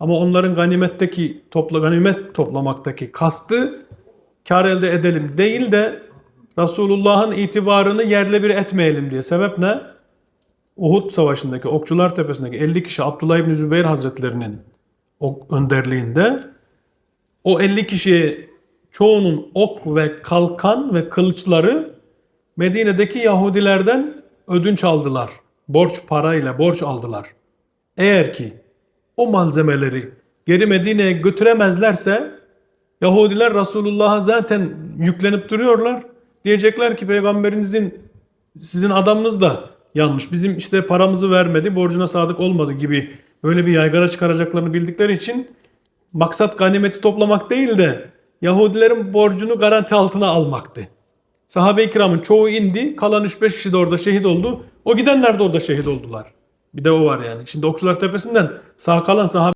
Ama onların ganimetteki topla ganimet toplamaktaki kastı kar elde edelim değil de Resulullah'ın itibarını yerle bir etmeyelim diye. Sebep ne? Uhud Savaşı'ndaki Okçular Tepesi'ndeki 50 kişi Abdullah İbni Zübeyir Hazretlerinin o önderliğinde o 50 kişi çoğunun ok ve kalkan ve kılıçları Medine'deki Yahudilerden ödünç aldılar. Borç parayla borç aldılar. Eğer ki o malzemeleri geri Medine'ye götüremezlerse Yahudiler Resulullah'a zaten yüklenip duruyorlar. Diyecekler ki peygamberinizin sizin adamınız da yanlış. Bizim işte paramızı vermedi, borcuna sadık olmadı gibi böyle bir yaygara çıkaracaklarını bildikleri için maksat ganimeti toplamak değil de Yahudilerin borcunu garanti altına almaktı. Sahabe-i kiramın çoğu indi. Kalan 3-5 kişi de orada şehit oldu. O gidenler de orada şehit oldular. Bir de o var yani. Şimdi Okçular Tepesi'nden sağ kalan sahabe